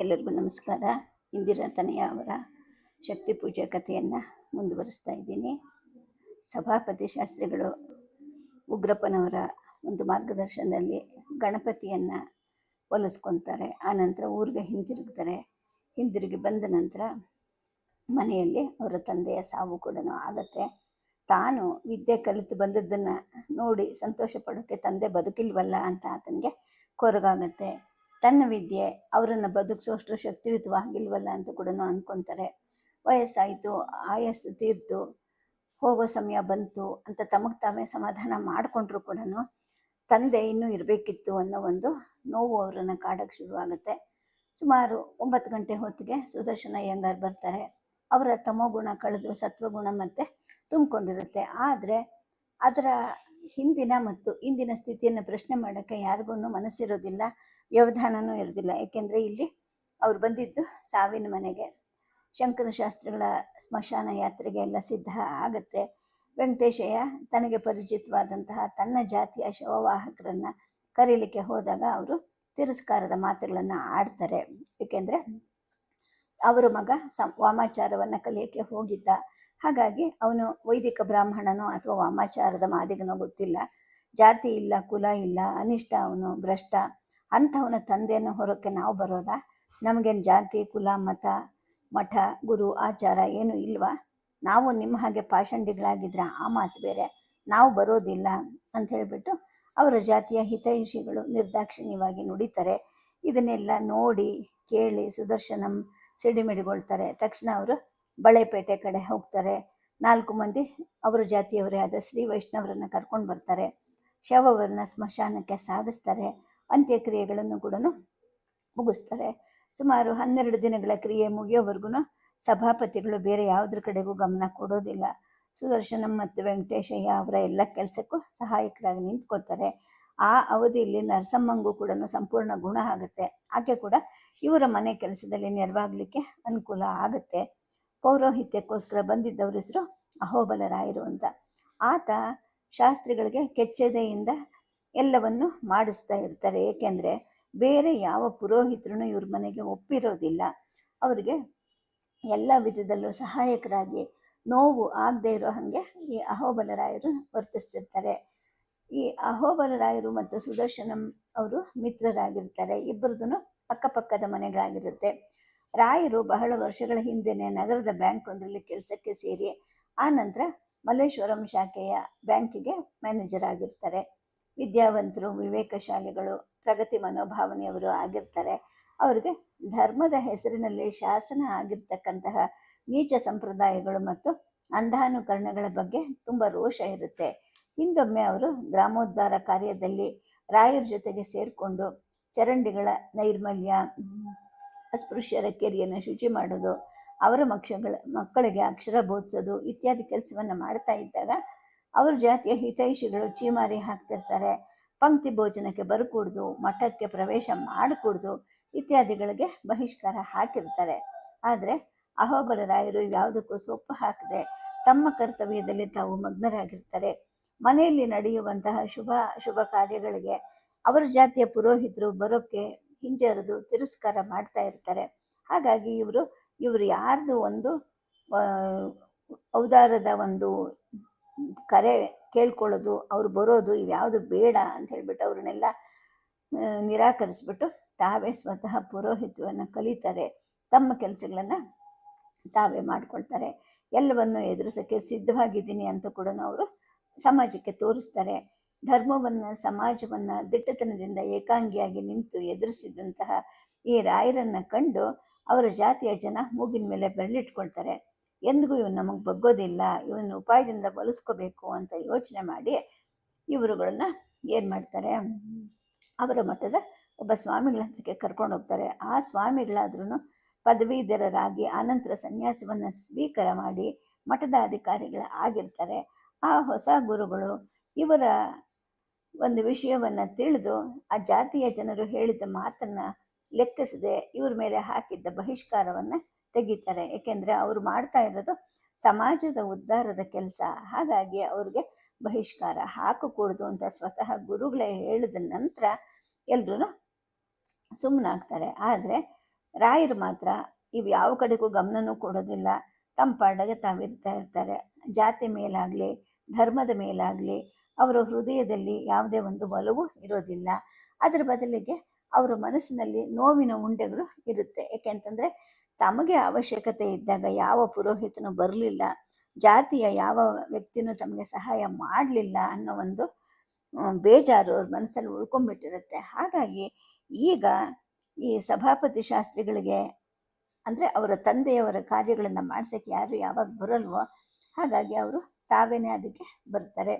ಎಲ್ಲರಿಗೂ ನಮಸ್ಕಾರ. ಇಂದಿರಾ ತನಯ ಅವರ ಶಕ್ತಿ ಪೂಜೆ ಕಥೆಯನ್ನು ಮುಂದುವರಿಸ್ತಾ ಇದ್ದೀನಿ. ಸಭಾಪತಿ ಶಾಸ್ತ್ರಿಗಳು ಉಗ್ರಪ್ಪನವರ ಒಂದು ಮಾರ್ಗದರ್ಶನದಲ್ಲಿ ಗಣಪತಿಯನ್ನು ಹೊಲಿಸ್ಕೊತಾರೆ. ಆನಂತರ ಊರಿಗೆ ಹಿಂದಿರುಗ್ತಾರೆ. ಹಿಂದಿರುಗಿ ಬಂದ ನಂತರ ಮನೆಯಲ್ಲಿ ಅವರ ತಂದೆಯ ಸಾವು ಕೂಡ ಆಗತ್ತೆ. ತಾನು ವಿದ್ಯೆ ಕಲಿತು ಬಂದದ್ದನ್ನು ನೋಡಿ ಸಂತೋಷ ಪಡೋಕ್ಕೆ ತಂದೆ ಬದುಕಿಲ್ವಲ್ಲ ಅಂತ ಆತನಿಗೆ ಕೊರಗಾಗತ್ತೆ. ತನ್ನ ವಿದ್ಯೆ ಅವರನ್ನು ಬದುಕಿಸೋಷ್ಟು ಶಕ್ತಿಯುತವಾಗಿಲ್ವಲ್ಲ ಅಂತ ಕೂಡ ಅಂದ್ಕೊತಾರೆ ವಯಸ್ಸಾಯಿತು, ಆಯಸ್ಸು ತೀರ್ತು, ಹೋಗೋ ಸಮಯ ಬಂತು ಅಂತ ತಮಗೆ ತಾವೇ ಸಮಾಧಾನ ಮಾಡಿಕೊಂಡ್ರು ಕೂಡ ತಂದೆ ಇನ್ನೂ ಇರಬೇಕಿತ್ತು ಅನ್ನೋ ಒಂದು ನೋವು ಅವರನ್ನು ಕಾಡಕ್ಕೆ ಶುರುವಾಗುತ್ತೆ. ಸುಮಾರು ಒಂಬತ್ತು ಗಂಟೆ ಹೊತ್ತಿಗೆ ಸುದರ್ಶನ ಅಯ್ಯಂಗಾರ್ ಬರ್ತಾರೆ. ಅವರ ತಮೋಗುಣ ಕಳೆದು ಸತ್ವಗುಣ ಮತ್ತೆ ತುಂಬಿಕೊಂಡಿರುತ್ತೆ. ಆದರೆ ಅದರ ಹಿಂದಿನ ಮತ್ತು ಇಂದಿನ ಸ್ಥಿತಿಯನ್ನು ಪ್ರಶ್ನೆ ಮಾಡೋಕ್ಕೆ ಯಾರಿಗೂ ಮನಸ್ಸಿರೋದಿಲ್ಲ, ವ್ಯವಧಾನನೂ ಇರೋದಿಲ್ಲ ಏಕೆಂದರೆ ಇಲ್ಲಿ ಅವ್ರು ಬಂದಿದ್ದು ಸಾವಿನ ಮನೆಗೆ. ಶಂಕರ ಶಾಸ್ತ್ರಿಗಳ ಸ್ಮಶಾನ ಯಾತ್ರೆಗೆ ಎಲ್ಲ ಸಿದ್ಧ ಆಗುತ್ತೆ. ವೆಂಕಟೇಶಯ್ಯ ತನಗೆ ಪರಿಚಿತವಾದಂತಹ ತನ್ನ ಜಾತಿಯ ಶವವಾಹಕರನ್ನು ಕರೀಲಿಕ್ಕೆ ಹೋದಾಗ ಅವರು ತಿರಸ್ಕಾರದ ಮಾತುಗಳನ್ನು ಆಡ್ತಾರೆ. ಏಕೆಂದರೆ ಅವರ ಮಗ ಸಂ ವಾಮಾಚಾರವನ್ನು ಕಲಿಯೋಕ್ಕೆ ಹೋಗಿದ್ದ. ಹಾಗಾಗಿ ಅವನು ವೈದಿಕ ಬ್ರಾಹ್ಮಣನೋ ಅಥವಾ ವಾಮಾಚಾರದ ಮಾದಿಗನೋ ಗೊತ್ತಿಲ್ಲ. ಜಾತಿ ಇಲ್ಲ, ಕುಲ ಇಲ್ಲ, ಅನಿಷ್ಟ ಅವನು ಭ್ರಷ್ಟ. ಅಂಥವನ ತಂದೆಯನ್ನು ಹೊರಕ್ಕೆ ನಾವು ಬರೋದಾ? ನಮಗೇನು ಜಾತಿ, ಕುಲ, ಮತ, ಮಠ, ಗುರು, ಆಚಾರ ಏನು ಇಲ್ವಾ? ನಾವು ನಿಮ್ಮ ಹಾಗೆ ಪಾಷಂಡಿಗಳಾಗಿದ್ರೆ ಆ ಮಾತು ಬೇರೆ. ನಾವು ಬರೋದಿಲ್ಲ ಅಂತ ಹೇಳಿಬಿಟ್ಟು ಅವರ ಜಾತಿಯ ಹಿತೈಷಿಗಳು ನಿರ್ದಾಕ್ಷಿಣ್ಯವಾಗಿ ನುಡಿತಾರೆ. ಇದನ್ನೆಲ್ಲ ನೋಡಿ ಕೇಳಿ ಸುದರ್ಶನಂ ಸಿಡಿಮಿಡಿಗೊಳ್ತಾರೆ. ತಕ್ಷಣ ಅವರು ಬಳೆಪೇಟೆ ಕಡೆ ಹೋಗ್ತಾರೆ. ನಾಲ್ಕು ಮಂದಿ ಅವರ ಜಾತಿಯವರೇ ಆದ ಶ್ರೀ ವೈಷ್ಣವರನ್ನು ಕರ್ಕೊಂಡು ಬರ್ತಾರೆ. ಶವವನ್ನು ಸ್ಮಶಾನಕ್ಕೆ ಸಾಗಿಸ್ತಾರೆ. ಅಂತ್ಯಕ್ರಿಯೆಗಳನ್ನು ಕೂಡ ಮುಗಿಸ್ತಾರೆ. ಸುಮಾರು ಹನ್ನೆರಡು ದಿನಗಳ ಕ್ರಿಯೆ ಮುಗಿಯೋವರೆಗೂ ಸಭಾಪತಿಗಳು ಬೇರೆ ಯಾವುದ್ರ ಕಡೆಗೂ ಗಮನ ಕೊಡೋದಿಲ್ಲ. ಸುದರ್ಶನಂ ಮತ್ತು ವೆಂಕಟೇಶಯ್ಯ ಅವರ ಎಲ್ಲ ಕೆಲಸಕ್ಕೂ ಸಹಾಯಕರಾಗಿ ನಿಂತ್ಕೊಳ್ತಾರೆ. ಆ ಅವಧಿಯಲ್ಲಿ ನರಸಮ್ಮಂಗೂ ಕೂಡ ಸಂಪೂರ್ಣ ಗುಣ ಆಗುತ್ತೆ. ಆಕೆ ಕೂಡ ಇವರ ಮನೆ ಕೆಲಸದಲ್ಲಿ ನೆರವಾಗಲಿಕ್ಕೆ ಅನುಕೂಲ ಆಗುತ್ತೆ. ಪೌರೋಹಿತ್ಯಕ್ಕೋಸ್ಕರ ಬಂದಿದ್ದವ್ರ ಹೆಸರು ಅಹೋಬಲರಾಯರು ಅಂತ. ಆತ ಶಾಸ್ತ್ರಿಗಳಿಗೆ ಕೆಚ್ಚೆದೆಯಿಂದ ಎಲ್ಲವನ್ನು ಮಾಡಿಸ್ತಾ ಇರ್ತಾರೆ. ಏಕೆಂದರೆ ಬೇರೆ ಯಾವ ಪುರೋಹಿತರು ಇವ್ರ ಮನೆಗೆ ಒಪ್ಪಿರೋದಿಲ್ಲ. ಅವರಿಗೆ ಎಲ್ಲ ವಿಧದಲ್ಲೂ ಸಹಾಯಕರಾಗಿ ನೋವು ಆಗದೆ ಇರೋ ಹಾಗೆ ಈ ಅಹೋಬಲರಾಯರು ವರ್ತಿಸ್ತಿರ್ತಾರೆ. ಈ ಅಹೋಬಲರಾಯರು ಮತ್ತು ಸುದರ್ಶನಂ ಅವರು ಮಿತ್ರರಾಗಿರ್ತಾರೆ. ಇಬ್ಬರದೂ ಅಕ್ಕಪಕ್ಕದ ಮನೆಗಳಾಗಿರುತ್ತೆ. ರಾಯರು ಬಹಳ ವರ್ಷಗಳ ಹಿಂದೆನೆ ನಗರದ ಬ್ಯಾಂಕ್ ಒಂದರಲ್ಲಿ ಕೆಲಸಕ್ಕೆ ಸೇರಿ, ಆ ನಂತರ ಮಲ್ಲೇಶ್ವರಂ ಶಾಖೆಯ ಬ್ಯಾಂಕಿಗೆ ಮ್ಯಾನೇಜರ್ ಆಗಿರ್ತಾರೆ. ವಿದ್ಯಾವಂತರು, ವಿವೇಕಶಾಲಿಗಳು, ಪ್ರಗತಿ ಮನೋಭಾವನೆಯವರು ಆಗಿರ್ತಾರೆ. ಅವರಿಗೆ ಧರ್ಮದ ಹೆಸರಿನಲ್ಲಿ ಶಾಸನ ಆಗಿರ್ತಕ್ಕಂತಹ ನೀಚ ಸಂಪ್ರದಾಯಗಳು ಮತ್ತು ಅಂಧಾನುಕರಣಗಳ ಬಗ್ಗೆ ತುಂಬ ರೋಷ ಇರುತ್ತೆ. ಹಿಂದೊಮ್ಮೆ ಅವರು ಗ್ರಾಮೋದ್ಧಾರ ಕಾರ್ಯದಲ್ಲಿ ರಾಯರ ಜೊತೆಗೆ ಸೇರಿಕೊಂಡು ಚರಂಡಿಗಳ ನೈರ್ಮಲ್ಯ ಅಸ್ಪೃಶ್ಯರ ಕೆರೆಯನ್ನು ಶುಚಿ ಮಾಡೋದು, ಅವರ ಮಕ್ಷಗಳ, ಮಕ್ಕಳಿಗೆ ಅಕ್ಷರ ಬೋಧಿಸೋದು ಇತ್ಯಾದಿ ಕೆಲಸವನ್ನು ಮಾಡ್ತಾ ಇದ್ದಾಗ ಅವ್ರ ಜಾತಿಯ ಹಿತೈಷಿಗಳು ಚೀಮಾರಿ ಹಾಕ್ತಿರ್ತಾರೆ. ಪಂಕ್ತಿ ಭೋಜನಕ್ಕೆ ಬರಕೂಡ್ದು, ಮಠಕ್ಕೆ ಪ್ರವೇಶ ಮಾಡಕೂಡ್ದು ಇತ್ಯಾದಿಗಳಿಗೆ ಬಹಿಷ್ಕಾರ ಹಾಕಿರ್ತಾರೆ. ಆದರೆ ಅಹೋಬಲರಾಯರು ಯಾವುದಕ್ಕೂ ಸೊಪ್ಪು ಹಾಕದೆ ತಮ್ಮ ಕರ್ತವ್ಯದಲ್ಲಿ ತಾವು ಮಗ್ನರಾಗಿರ್ತಾರೆ. ಮನೆಯಲ್ಲಿ ನಡೆಯುವಂತಹ ಶುಭ ಶುಭ ಕಾರ್ಯಗಳಿಗೆ ಅವರ ಜಾತಿಯ ಪುರೋಹಿತರು ಬರೋಕ್ಕೆ ಹಿಂಜರಿದು ತಿರಸ್ಕಾರ ಮಾಡ್ತಾ ಇರ್ತಾರೆ. ಹಾಗಾಗಿ ಇವರು ಇವರು ಯಾರ್ದು ಒಂದು ಔದಾರದ ಒಂದು ಕರೆ ಕೇಳ್ಕೊಳ್ಳೋದು, ಅವ್ರು ಬರೋದು ಇವ್ಯಾವುದು ಬೇಡ ಅಂತ ಹೇಳ್ಬಿಟ್ಟು ಅವ್ರನ್ನೆಲ್ಲ ನಿರಾಕರಿಸ್ಬಿಟ್ಟು ತಾವೇ ಸ್ವತಃ ಪುರೋಹಿತ್ವವನ್ನು ಕಲಿತಾರೆ, ತಮ್ಮ ಕೆಲಸಗಳನ್ನು ತಾವೇ ಮಾಡ್ಕೊಳ್ತಾರೆ. ಎಲ್ಲವನ್ನು ಎದುರಿಸೋಕ್ಕೆ ಸಿದ್ಧವಾಗಿದ್ದೀನಿ ಅಂತ ಕೂಡ ಅವರು ಸಮಾಜಕ್ಕೆ ತೋರಿಸ್ತಾರೆ. ಧರ್ಮವನ್ನು, ಸಮಾಜವನ್ನು ದಿಟ್ಟತನದಿಂದ ಏಕಾಂಗಿಯಾಗಿ ನಿಂತು ಎದುರಿಸಿದಂತಹ ಈ ರಾಯರನ್ನು ಕಂಡು ಅವರ ಜಾತಿಯ ಜನ ಮೂಗಿನ ಮೇಲೆ ಬೆರಳಿಟ್ಕೊಳ್ತಾರೆ. ಎಂದಿಗೂ ಇವನು ನಮಗೆ ಬಗ್ಗೋದಿಲ್ಲ ಇವನ್ನ ಉಪಾಯದಿಂದ ಬಲಿಸ್ಕೋಬೇಕು ಅಂತ ಯೋಚನೆ ಮಾಡಿ ಇವರುಗಳನ್ನ ಏನು ಮಾಡ್ತಾರೆ, ಅವರ ಮಠದ ಒಬ್ಬ ಸ್ವಾಮಿಗಳ ಹತ್ರಕ್ಕೆ ಕರ್ಕೊಂಡು ಹೋಗ್ತಾರೆ. ಆ ಸ್ವಾಮಿಗಳಾದ್ರೂ ಪದವೀಧರರಾಗಿ ಆನಂತರ ಸನ್ಯಾಸವನ್ನು ಸ್ವೀಕಾರ ಮಾಡಿ ಮಠದ ಅಧಿಕಾರಿಗಳ ಆಗಿರ್ತಾರೆ. ಆ ಹೊಸ ಗುರುಗಳು ಇವರ ಒಂದು ವಿಷಯವನ್ನು ತಿಳಿದು ಆ ಜಾತಿಯ ಜನರು ಹೇಳಿದ ಮಾತನ್ನು ಲೆಕ್ಕಿಸದೆ ಇವ್ರ ಮೇಲೆ ಹಾಕಿದ್ದ ಬಹಿಷ್ಕಾರವನ್ನು ತೆಗಿತಾರೆ. ಏಕೆಂದರೆ ಅವರು ಮಾಡ್ತಾ ಇರೋದು ಸಮಾಜದ ಉದ್ಧಾರದ ಕೆಲಸ. ಹಾಗಾಗಿ ಅವ್ರಿಗೆ ಬಹಿಷ್ಕಾರ ಹಾಕಕೂಡದು ಅಂತ ಸ್ವತಃ ಗುರುಗಳೇ ಹೇಳಿದ ನಂತರ ಎಲ್ಲರೂ ಸುಮ್ಮನಾಗ್ತಾರೆ ಆದರೆ ರಾಯರು ಮಾತ್ರ ಇವು ಯಾವ ಕಡೆಗೂ ಗಮನನೂ ಕೊಡೋದಿಲ್ಲ. ತಮ್ಮ ತಾವಿರ್ತಾ ಇರ್ತಾರೆ. ಜಾತಿ ಮೇಲಾಗಲಿ, ಧರ್ಮದ ಮೇಲಾಗಲಿ ಅವರ ಹೃದಯದಲ್ಲಿ ಯಾವುದೇ ಒಂದು ಒಲವು ಇರೋದಿಲ್ಲ. ಅದರ ಬದಲಿಗೆ ಅವರ ಮನಸ್ಸಿನಲ್ಲಿ ನೋವಿನ ಉಂಡೆಗಳು ಇರುತ್ತೆ. ಯಾಕೆಂತಂದರೆ ತಮಗೆ ಅವಶ್ಯಕತೆ ಇದ್ದಾಗ ಯಾವ ಪುರೋಹಿತನು ಬರಲಿಲ್ಲ, ಜಾತಿಯ ಯಾವ ವ್ಯಕ್ತಿನೂ ತಮಗೆ ಸಹಾಯ ಮಾಡಲಿಲ್ಲ ಅನ್ನೋ ಒಂದು ಬೇಜಾರು ಅವ್ರ ಮನಸ್ಸಲ್ಲಿ ಉಳ್ಕೊಂಡ್ಬಿಟ್ಟಿರುತ್ತೆ. ಹಾಗಾಗಿ ಈಗ ಈ ಸಭಾಪತಿ ಶಾಸ್ತ್ರಿಗಳಿಗೆ ಅಂದರೆ ಅವರ ತಂದೆಯವರ ಕಾರ್ಯಗಳನ್ನು ಮಾಡ್ಸೋಕ್ಕೆ ಯಾರು ಯಾವಾಗ ಬರಲ್ವೋ ಹಾಗಾಗಿ ಅವರು ತಾವೇನೇ ಅದಕ್ಕೆ ಬರ್ತಾರೆ.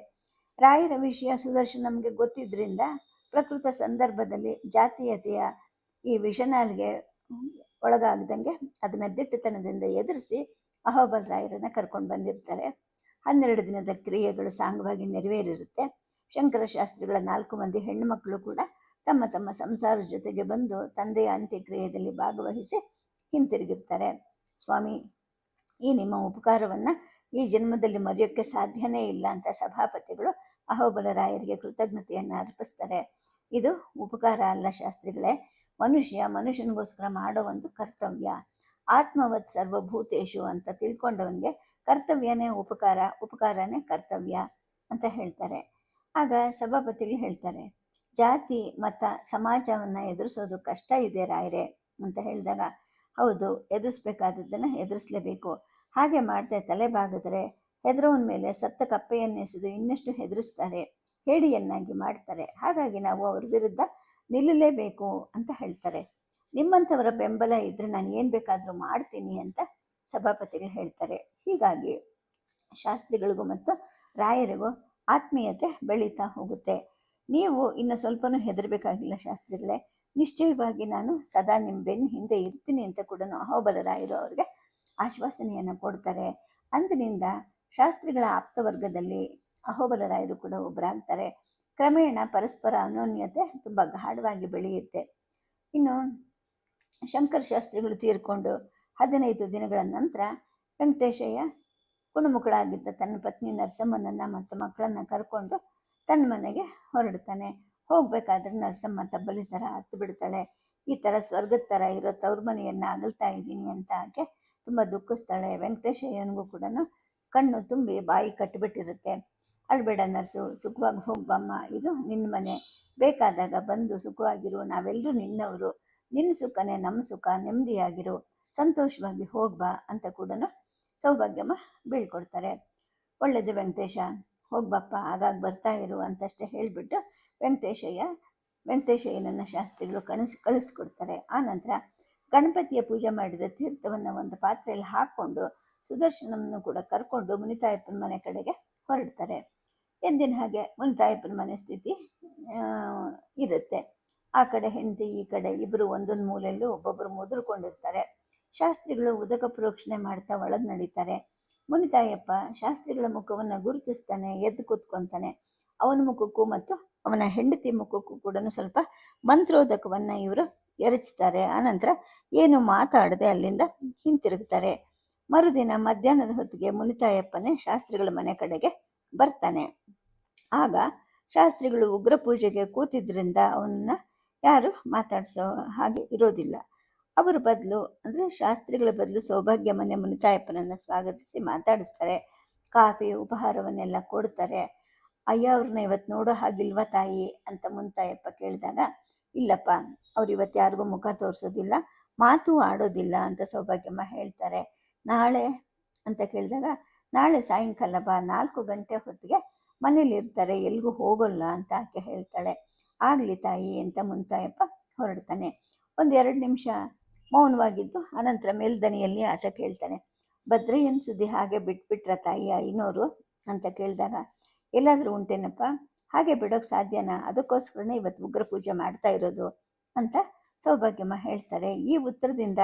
ರಾಯರ ವಿಷಯ ಸುದರ್ಶನ ನಮಗೆ ಗೊತ್ತಿದ್ದರಿಂದ ಪ್ರಕೃತ ಸಂದರ್ಭದಲ್ಲಿ ಜಾತೀಯತೆಯ ಈ ವಿಷನಾಲ್ಗೆ ಒಳಗಾಗದಂಗೆ ಅದನ್ನು ದಿಟ್ಟತನದಿಂದ ಎದುರಿಸಿ ಅಹೋಬಲ್ ರಾಯರನ್ನು ಕರ್ಕೊಂಡು ಬಂದಿರ್ತಾರೆ. ಹನ್ನೆರಡು ದಿನದ ಕ್ರಿಯೆಗಳು ಸಾಂಗವಾಗಿ ನೆರವೇರಿರುತ್ತೆ. ಶಂಕರಶಾಸ್ತ್ರಿಗಳ ನಾಲ್ಕು ಮಂದಿ ಹೆಣ್ಣುಮಕ್ಕಳು ಕೂಡ ತಮ್ಮ ತಮ್ಮ ಸಂಸಾರದ ಜೊತೆಗೆ ಬಂದು ತಂದೆಯ ಅಂತ್ಯಕ್ರಿಯೆಯಲ್ಲಿ ಭಾಗವಹಿಸಿ ಹಿಂತಿರುಗಿರ್ತಾರೆ. ಸ್ವಾಮಿ, ಈ ನಿಮ್ಮ ಉಪಕಾರವನ್ನು ಈ ಜನ್ಮದಲ್ಲಿ ಮರೆಯೋಕ್ಕೆ ಸಾಧ್ಯನೇ ಇಲ್ಲ ಅಂತ ಸಭಾಪತಿಗಳು ಅಹೋಬಲ ರಾಯರಿಗೆ ಕೃತಜ್ಞತೆಯನ್ನು ಅರ್ಪಿಸ್ತಾರೆ. ಇದು ಉಪಕಾರ ಅಲ್ಲ ಶಾಸ್ತ್ರಿಗಳೇ. ಮನುಷ್ಯ ಮನುಷ್ಯನಿಗೋಸ್ಕರ ಮಾಡೋ ಒಂದು ಕರ್ತವ್ಯ. ಆತ್ಮವತ್ ಸರ್ವಭೂತೇಶು ಅಂತ ತಿಳ್ಕೊಂಡವನಿಗೆ ಕರ್ತವ್ಯನೇ ಉಪಕಾರ, ಉಪಕಾರನೇ ಕರ್ತವ್ಯ ಅಂತ ಹೇಳ್ತಾರೆ. ಆಗ ಸಭಾಪತಿಗಳು ಹೇಳ್ತಾರೆ, ಜಾತಿ, ಮತ, ಸಮಾಜವನ್ನು ಎದುರಿಸೋದು ಕಷ್ಟ ಇದೆ ರಾಯರೇ ಅಂತ ಹೇಳಿದಾಗ, ಹೌದು, ಎದುರಿಸ್ಬೇಕಾದದ್ದನ್ನು ಎದುರಿಸಲೇಬೇಕು. ಹಾಗೆ ಮಾಡದೆ ತಲೆ ಬಾಗಿದ್ರೆ ಹೆದರೋನ್ ಮೇಲೆ ಸತ್ತ ಕಪ್ಪೆಯನ್ನೆಸೆದು ಇನ್ನಷ್ಟು ಹೆದರಿಸ್ತಾರೆ? ಹೇಡಿಯನ್ನಾಗಿ ಮಾಡ್ತಾರೆ. ಹಾಗಾಗಿ ನಾವು ಅವ್ರ ವಿರುದ್ಧ ನಿಲ್ಲಲೇಬೇಕು ಅಂತ ಹೇಳ್ತಾರೆ. ನಿಮ್ಮಂಥವರ ಬೆಂಬಲ ಇದ್ದರೆ ನಾನು ಏನು ಬೇಕಾದರೂ ಮಾಡ್ತೀನಿ ಅಂತ ಸಭಾಪತಿಗಳು ಹೇಳ್ತಾರೆ. ಹೀಗಾಗಿ ಶಾಸ್ತ್ರಿಗಳಿಗೂ ಮತ್ತು ರಾಯರಿಗೂ ಆತ್ಮೀಯತೆ ಬೆಳೀತಾ ಹೋಗುತ್ತೆ. ನೀವು ಇನ್ನು ಸ್ವಲ್ಪನೂ ಹೆದರಬೇಕಾಗಿಲ್ಲ ಶಾಸ್ತ್ರಿಗಳೇ. ನಿಶ್ಚಯವಾಗಿ ನಾನು ಸದಾ ನಿಮ್ಮ ಬೆನ್ನ ಹಿಂದೆ ಇರ್ತೀನಿ ಅಂತ ಕೂಡ ಅಹೋಬಲ ರಾಯರು ಅವರಿಗೆ ಆಶ್ವಾಸನೆಯನ್ನು ಕೊಡ್ತಾರೆ. ಅಂದಿನಿಂದ ಶಾಸ್ತ್ರಿಗಳ ಆಪ್ತವರ್ಗದಲ್ಲಿ ಅಹೋಬಲ ರಾಯರು ಕೂಡ ಒಬ್ಬರಾಗ್ತಾರೆ. ಕ್ರಮೇಣ ಪರಸ್ಪರ ಅನೋನ್ಯತೆ ತುಂಬ ಗಾಢವಾಗಿ ಬೆಳೆಯುತ್ತೆ. ಇನ್ನು ಶಂಕರ ಶಾಸ್ತ್ರಿಗಳು ತೀರ್ಕೊಂಡು ಹದಿನೈದು ದಿನಗಳ ನಂತರ ವೆಂಕಟೇಶಯ್ಯ ಗುಣಮುಖಳಾಗಿದ್ದ ತನ್ನ ಪತ್ನಿ ನರಸಮ್ಮನನ್ನು ಮತ್ತು ಮಕ್ಕಳನ್ನು ಕರ್ಕೊಂಡು ತನ್ನ ಮನೆಗೆ ಹೊರಡ್ತಾನೆ. ಹೋಗ್ಬೇಕಾದ್ರೆ ನರಸಮ್ಮ ತಬ್ಬಲಿ ಥರ ಹತ್ತು ಬಿಡ್ತಾಳೆ. ಈ ಥರ ಸ್ವರ್ಗದ ಥರ ಇರೋ ತವ್ರ ಮನೆಯನ್ನು ಅಗಲ್ತಾ ಇದ್ದೀನಿ ಅಂತ ಆಕೆ ತುಂಬ ದುಃಖಿಸ್ತಾಳೆ ವೆಂಕಟೇಶಯ್ಯನಿಗೂ ಕೂಡ ಕಣ್ಣು ತುಂಬಿ ಬಾಯಿ ಕಟ್ಟಿಬಿಟ್ಟಿರುತ್ತೆ. ಅಳ್ಬೇಡ ನರ್ಸು, ಸುಖವಾಗಿ ಹೋಗ್ಬಮ್ಮ. ಇದು ನಿನ್ನ ಮನೆ. ಬೇಕಾದಾಗ ಬಂದು ಸುಖವಾಗಿರು. ನಾವೆಲ್ಲರೂ ನಿನ್ನವರು. ನಿನ್ನ ಸುಖನೇ ನಮ್ಮ ಸುಖ, ನೆಮ್ಮದಿಯಾಗಿರು. ಸಂತೋಷವಾಗಿ ಹೋಗ್ಬಾ ಅಂತ ಕೂಡ ಸೌಭಾಗ್ಯಮ್ಮ ಬೀಳ್ಕೊಡ್ತಾರೆ. ಒಳ್ಳೇದು ವೆಂಕಟೇಶ. ಹೋಗ್ಬಪ್ಪ, ಆಗಾಗ ಬರ್ತಾ ಇರು ಅಂತಷ್ಟೇ ಹೇಳಿಬಿಟ್ಟು ವೆಂಕಟೇಶಯ್ಯ, ವೆಂಕಟೇಶಯ್ಯನನ್ನು ಶಾಸ್ತ್ರಿಗಳು ಕಳಿಸ್ ಕಳಿಸ್ಕೊಡ್ತಾರೆ. ಆನಂತರ ಗಣಪತಿಯ ಪೂಜೆ ಮಾಡಿದ ತೀರ್ಥವನ್ನು ಒಂದು ಪಾತ್ರೆಯಲ್ಲಿ ಹಾಕ್ಕೊಂಡು ಸುದರ್ಶನವನ್ನು ಕೂಡ ಕರ್ಕೊಂಡು ಮುನಿತಾಯಪ್ಪನ ಮನೆ ಕಡೆಗೆ ಹೊರಡ್ತಾರೆ. ಎಂದಿನ ಹಾಗೆ ಮುನಿತಾಯಪ್ಪನ ಮನೆ ಸ್ಥಿತಿ ಇರುತ್ತೆ. ಆ ಕಡೆ ಹೆಂಡತಿ, ಈ ಕಡೆ ಇಬ್ಬರು ಒಂದೊಂದು ಮೂಲೆಯಲ್ಲೂ ಒಬ್ಬೊಬ್ಬರು ಮುದುರ್ಕೊಂಡಿರ್ತಾರೆ. ಶಾಸ್ತ್ರಿಗಳು ಉದಕ ಪ್ರೋಕ್ಷಣೆ ಮಾಡ್ತಾ ಒಳಗೆ ನಡೀತಾರೆ. ಮುನಿತಾಯಪ್ಪ ಶಾಸ್ತ್ರಿಗಳ ಮುಖವನ್ನು ಗುರುತಿಸ್ತಾನೆ, ಎದ್ದು ಕೂತ್ಕೊತಾನೆ. ಅವನ ಮುಖಕ್ಕೂ ಮತ್ತು ಅವನ ಹೆಂಡತಿ ಮುಖಕ್ಕೂ ಕೂಡ ಸ್ವಲ್ಪ ಮಂತ್ರೋದಕವನ್ನು ಇವರು ಎರಚ್ತಾರೆ. ಆನಂತರ ಏನು ಮಾತಾಡದೆ ಅಲ್ಲಿಂದ ಹಿಂತಿರುಗ್ತಾರೆ. ಮರುದಿನ ಮಧ್ಯಾಹ್ನದ ಹೊತ್ತಿಗೆ ಮುನಿತಾಯಪ್ಪನೇ ಶಾಸ್ತ್ರಿಗಳ ಮನೆ ಕಡೆಗೆ ಬರ್ತಾನೆ. ಆಗ ಶಾಸ್ತ್ರಿಗಳು ಉಗ್ರ ಪೂಜೆಗೆ ಕೂತಿದ್ರಿಂದ ಅವನ್ನ ಯಾರು ಮಾತಾಡಿಸೋ ಹಾಗೆ ಇರೋದಿಲ್ಲ. ಅವರ ಬದಲು, ಅಂದರೆ ಶಾಸ್ತ್ರಿಗಳ ಬದಲು ಸೌಭಾಗ್ಯ ಮನೆ ಮುನಿತಾಯಪ್ಪನನ್ನು ಸ್ವಾಗತಿಸಿ ಮಾತಾಡಿಸ್ತಾರೆ. ಕಾಫಿ, ಉಪಹಾರವನ್ನೆಲ್ಲ ಕೊಡ್ತಾರೆ. ಅಯ್ಯ, ಅವ್ರನ್ನ ಇವತ್ತು ನೋಡೋ ಹಾಗಿಲ್ವಾ ತಾಯಿ? ಅಂತ ಮುನಿತಾಯಪ್ಪ ಕೇಳಿದಾಗ, ಇಲ್ಲಪ್ಪ ಅವ್ರು ಇವತ್ತು ಯಾರಿಗೂ ಮುಖ ತೋರಿಸೋದಿಲ್ಲ, ಮಾತು ಆಡೋದಿಲ್ಲ ಅಂತ ಸೌಭಾಗ್ಯಮ್ಮ ಹೇಳ್ತಾರೆ. ನಾಳೆ ಅಂತ ಕೇಳಿದಾಗ, ನಾಳೆ ಸಾಯಂಕಾಲ ಬಾ, ನಾಲ್ಕು ಗಂಟೆ ಹೊತ್ತಿಗೆ ಮನೇಲಿ ಇರ್ತಾರೆ ಎಲ್ಗೂ ಹೋಗೋಲ್ಲ ಅಂತ ಆಕೆ ಹೇಳ್ತಾಳೆ. ಆಗಲಿ ತಾಯಿ ಅಂತ ಮುಂತಾಯಪ್ಪ ಹೊರಡ್ತಾನೆ. ಒಂದು ಎರಡು ನಿಮಿಷ ಮೌನವಾಗಿದ್ದು ಅನಂತರ ಮೇಲ್ದನಿಯಲ್ಲಿ ಆತ ಕೇಳ್ತಾನೆ ಭದ್ರಯ್ಯನ ಸುದ್ದಿ ಹಾಗೆ ಬಿಟ್ಬಿಟ್ರ ತಾಯಿ ಐನೋರು ಅಂತ ಕೇಳಿದಾಗ, ಎಲ್ಲಾದರೂ ಉಂಟೇನಪ್ಪ, ಹಾಗೆ ಬಿಡೋಕೆ ಸಾಧ್ಯನಾ? ಅದಕ್ಕೋಸ್ಕರನೇ ಇವತ್ತು ಉಗ್ರ ಪೂಜೆ ಮಾಡ್ತಾ ಇರೋದು. ಅಂತ ಸೌಭಾಗ್ಯಮ್ಮ ಹೇಳ್ತಾರೆ. ಈ ಉತ್ತರದಿಂದ